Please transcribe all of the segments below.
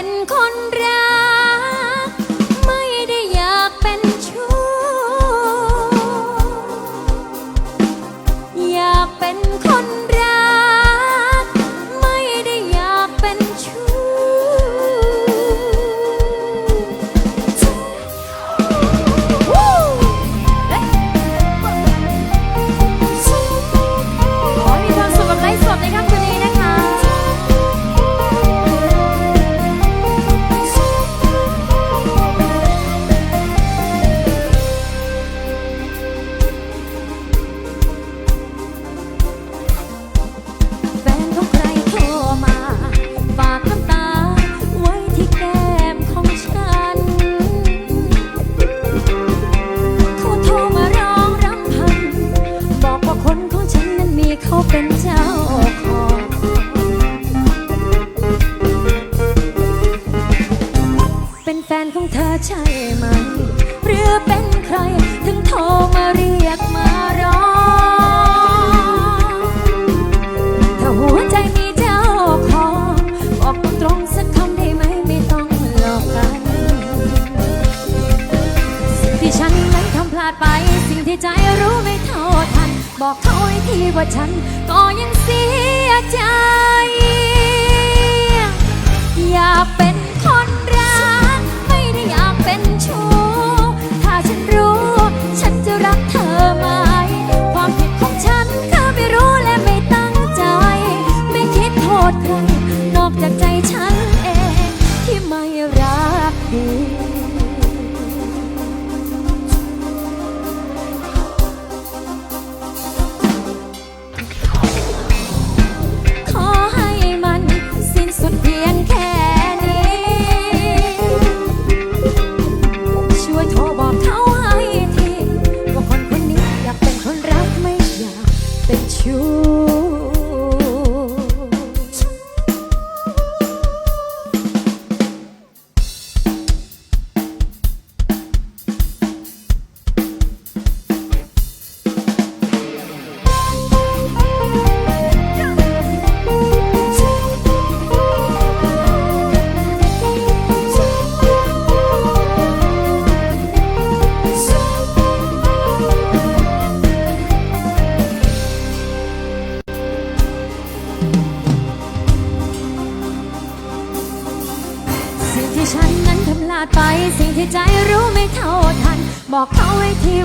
เป็นคน ของเธอใช่ไหมเรือเป็นใครถึงโทรมาเรียกมาร้องถ้าหัวใจมีเจ้าของบอกตรงสักคำได้ไหมไม่ต้องหลอกกันสิ่งที่ฉันนั้นทำพลาดไป สิ่งที่ใจรู้ไม่เท่าทัน บอกเขาให้ที่ว่าฉัน ก็ยังเสียใจ อย่าเป็น control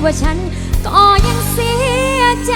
ว่าฉันก็ยังเสียใจ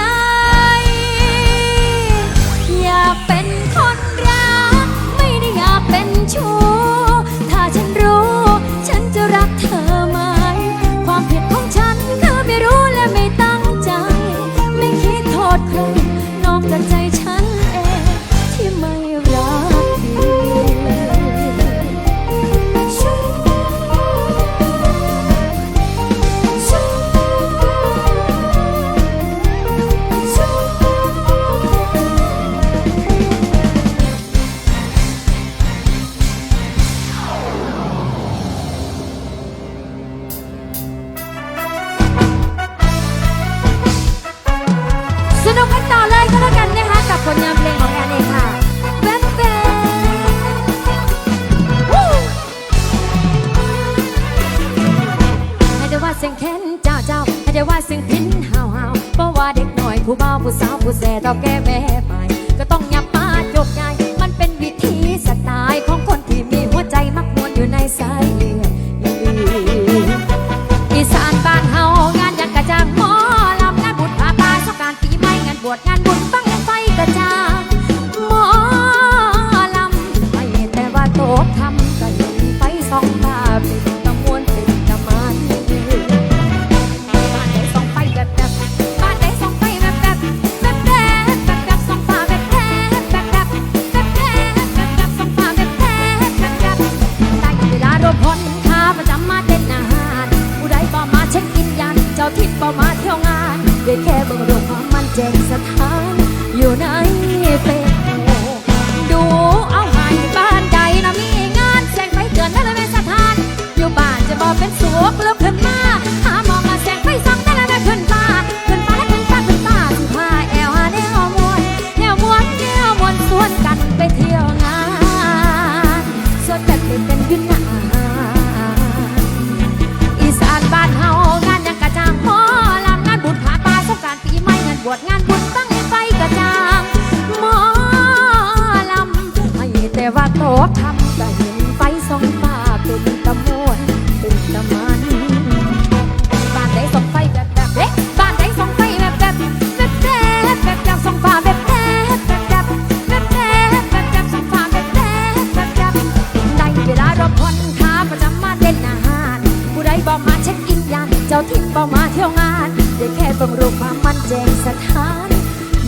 จ้าถิ่นบ่มาเที่ยวงาน ได้แค่บังรูปความมันแจงสถาน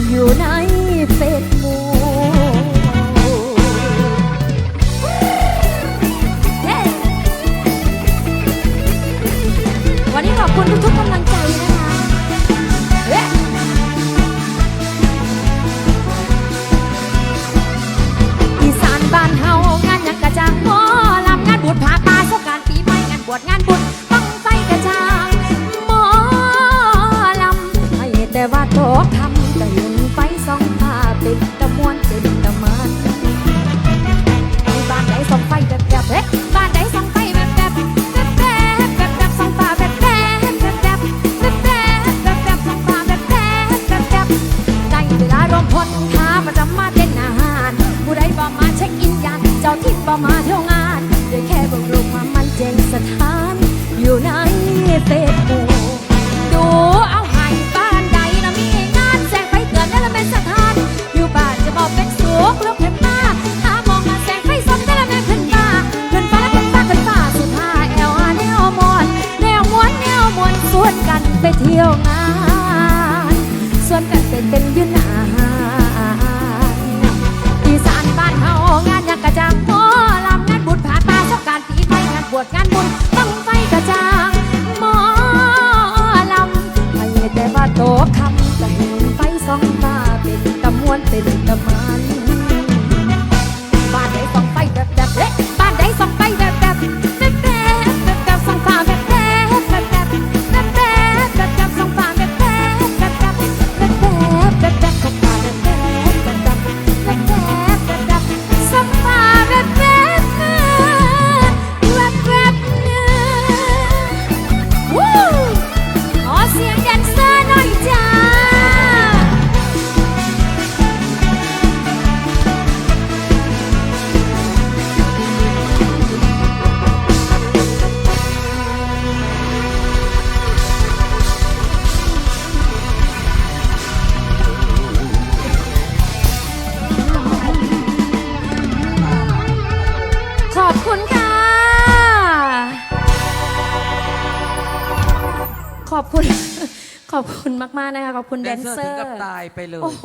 อยู่ไหน ขอบคุณ ขอบคุณมากๆนะคะ ขอบคุณแดนเซอร์ถึงกับตายไปเลย โอ้โห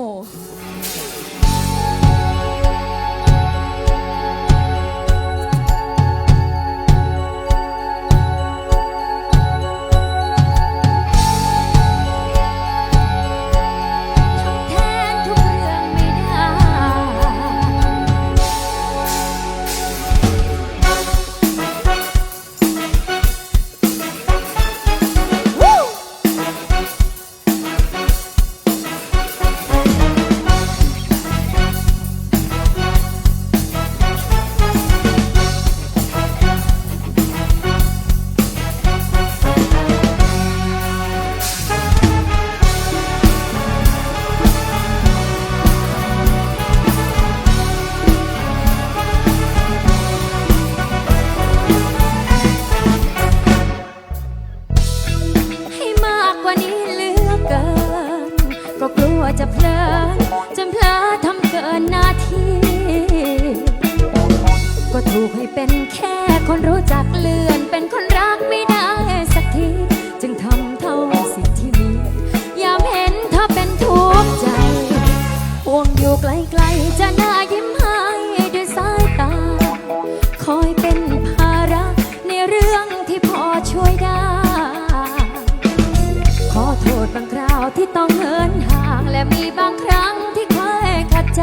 าที่ต้องเหินห่างและมีบางครั้งที่เคอยขัดใจ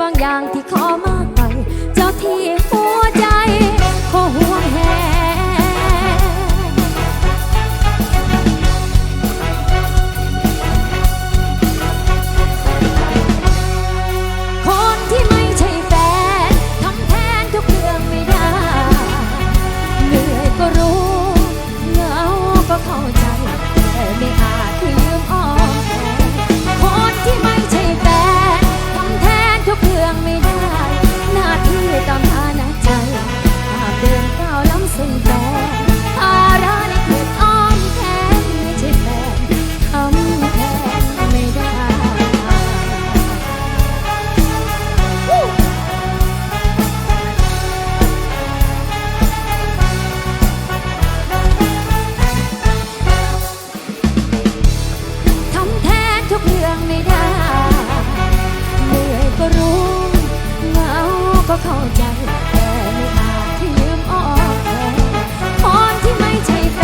บางอย่างที่ขอมา เข้าใจแค่ที่ลืมอ้อแทนคนที่ไม่ใช่แฟ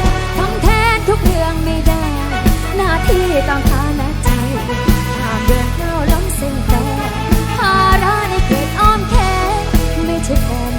นทำแทนทุกเรื่องไม่ได้ หน้าที่ต้องทานาใจห้ามเดินเข้าล้เส้นแต่ภาระในเกตอ้อมแขนไม่ใช่แฟน